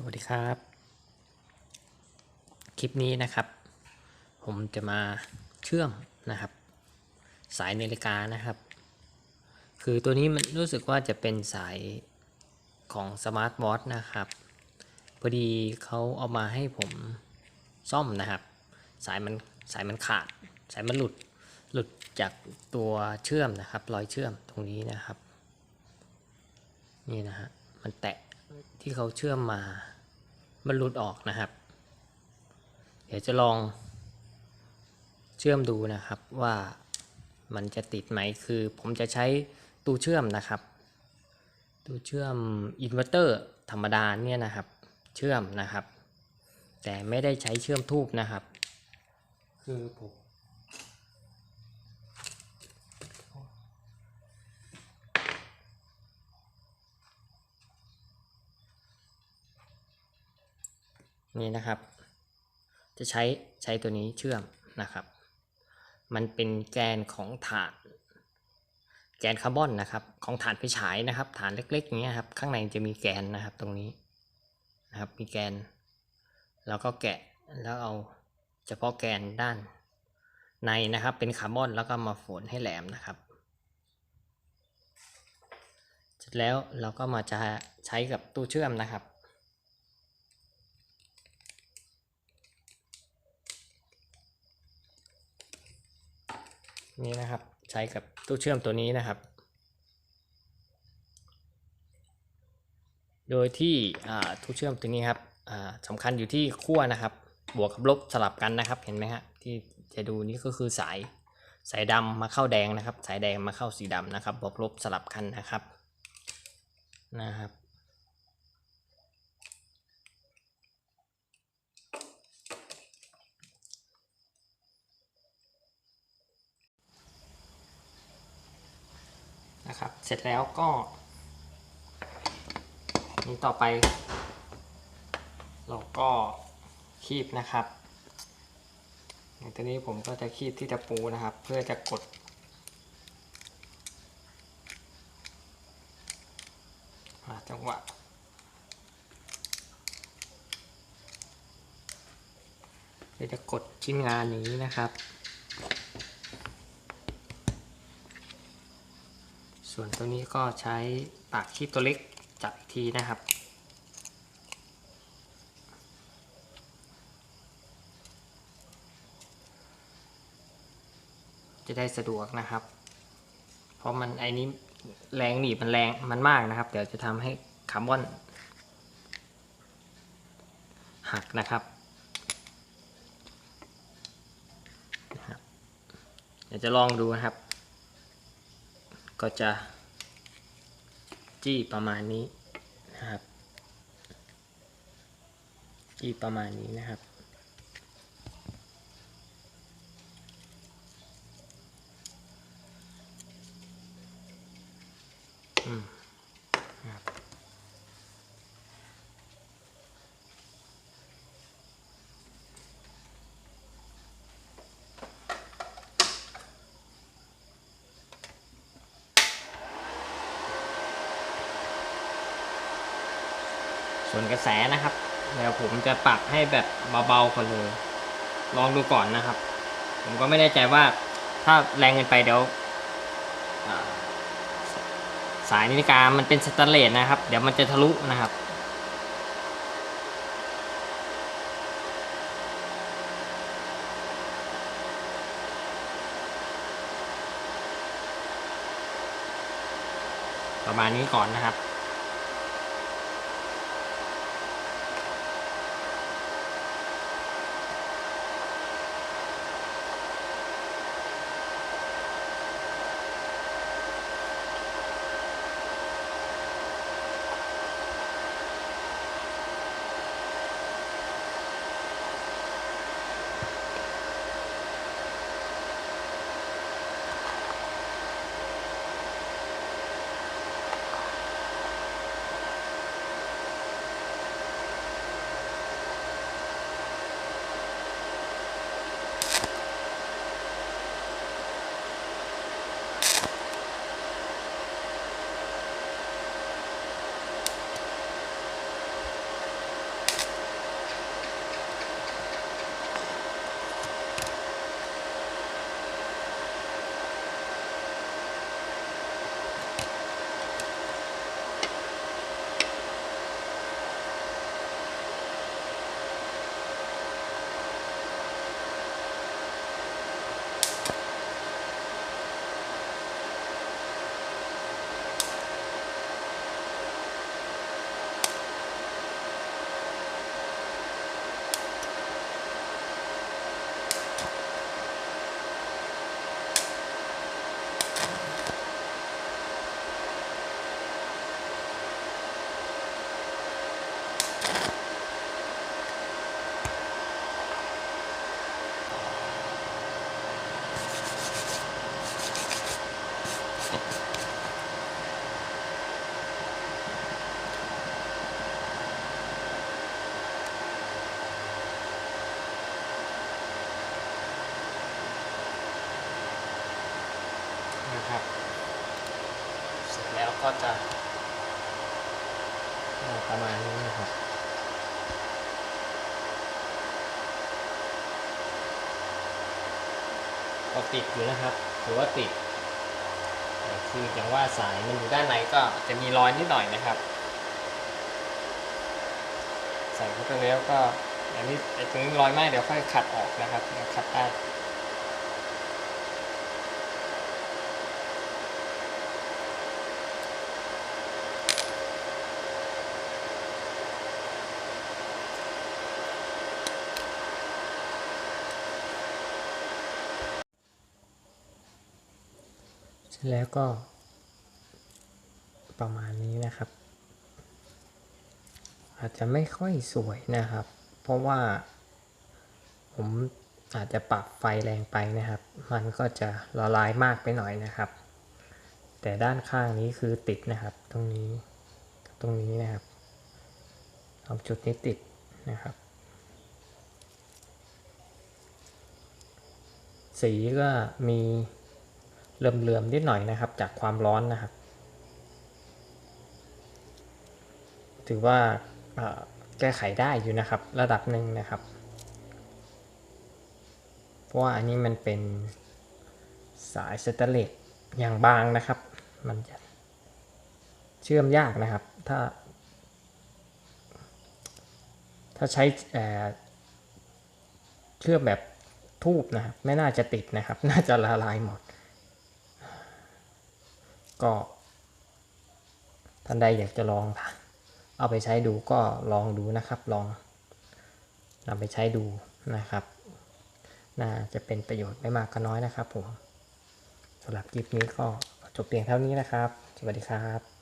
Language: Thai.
สวัสดีครับ คลิปนี้นะครับ ผมจะมาเชื่อมนะครับ สายนาฬิกานะครับ คือตัวนี้มันรู้สึกว่าจะเป็นสายของสมาร์ทวอทนะครับ พอดีเขาเอามาให้ผมซ่อมนะครับ สายมันสายมันขาด สายมันหลุดหลุดจากตัวเชื่อมนะครับ รอยเชื่อมตรงนี้นะครับ นี่นะฮะมันแตะ ที่เขาเชื่อมมามันหลุดออกนะครับ เดี๋ยวจะลองเชื่อมดูนะครับว่ามันจะติดไหมคือผมจะใช้ตู้เชื่อมนะครับตู้เชื่อมอินเวอร์เตอร์ธรรมดาเนี่ยนะครับ เชื่อมนะครับ แต่ไม่ได้ใช้เชื่อมทูบนะครับ คือผม นี่นะครับ จะใช้ใช้ตัวนี้เชื่อมนะครับ มันเป็นแกนของฐาน แกนคาร์บอนนะครับ ของฐานไฟฉายนะครับฐานเล็กๆอย่างเงี้ยครับข้างในจะมีแกนนะครับตรงนี้นะครับมีแกน แล้วก็แกะแล้วเอาเฉพาะแกนด้านในนะครับ เป็นคาร์บอนแล้วก็มาฝนให้แหลมนะครับเสร็จแล้วเราก็มาจะใช้กับตู้เชื่อมนะครับ นี่นะครับ ใช้กับตู้เชื่อมตัวนี้นะครับ โดยที่ตู้เชื่อมตัวนี้ครับสำคัญอยู่ที่ขั้วนะครับ บวกกับลบสลับกันนะครับ เห็นไหมฮะที่จะดูนี่ก็คือสายสายดำมาเข้าแดงนะครับ สายแดงมาเข้าสีดำนะครับ บวกลบสลับกันนะครับนะครับ นะครับ เสร็จแล้วก็นี้ต่อไป เราก็คีบนะครับอย่างตัวนี้ผมก็จะคีบที่ตะปูนะครับ เพื่อจะกด จังหวะเพื่อจะกดชิ้นงานอย่างนี้นะครับ ส่วนตัวนี้ก็ใช้ปากคีบตัวเล็กจับอีกทีนะครับ จะได้สะดวกนะครับ เพราะมันไอ้นี้แรงหนีบมันแรงมันมากนะครับ เดี๋ยวจะทำให้คาร์บอนหักนะครับนะครับเดี๋ยวจะลองดูนะครับ ก็จะจี้ประมาณนี้นะครับจี้ประมาณนี้นะครับ วนกระแสนะครับเดี๋ยวผมจะปรับให้แบบเบาๆก่อนเลยลองดูก่อนนะครับ ผมก็ไม่แน่ใจว่าถ้าแรงเกินไปเดี๋ยวสายนาฬิกามันเป็นสแตนเลสนะครับ เดี๋ยวมันจะทะลุนะครับประมาณนี้ก่อนนะครับ นะครับ เสร็จแล้วก็จะประมาณนี้นะครับก็ติดอยู่นะครับถือว่าติดคืออย่างว่าสายมันอยู่ด้านในก็จะมีรอยนิดหน่อยนะครับ ใส่เข้าไปแล้วก็อันนี้ไอ้ตรงนี้รอยไหมเดี๋ยวค่อยขัดออกนะครับเดี๋ยวขัดได้ แล้วก็ ประมาณนี้นะครับ อาจจะไม่ค่อยสวยนะครับ เพราะว่า ผมอาจจะปรับไฟแรงไปนะครับ มันก็จะละลายมากไปหน่อยนะครับ แต่ด้านข้างนี้คือติดนะครับ ตรงนี้ ตรงนี้นะครับสองจุดนี้ติดนะครับ สีก็มี เหลื่อมๆนิดหน่อยนะครับ จากความร้อนนะครับ ถือว่าแก้ไขได้อยู่นะครับ ระดับหนึ่งนะครับ เพราะว่าอันนี้มันเป็นสายสแตเลสอย่างบางนะครับ มันจะเชื่อมยากนะครับ ถ้า ถ้าใช้เอ่อเชื่อมแบบทูบนะครับ ไม่น่าจะติดนะครับ น่าจะละลายหมด ก็ท่านใดอยากจะลองเอาไปใช้ดูก็ลองดูนะครับลองนำไปใช้ดูนะครับ น่าจะเป็นประโยชน์ไม่มากก็น้อยนะครับผมสำหรับคลิปนี้ก็จบเพียงเท่านี้นะครับ สวัสดีครับ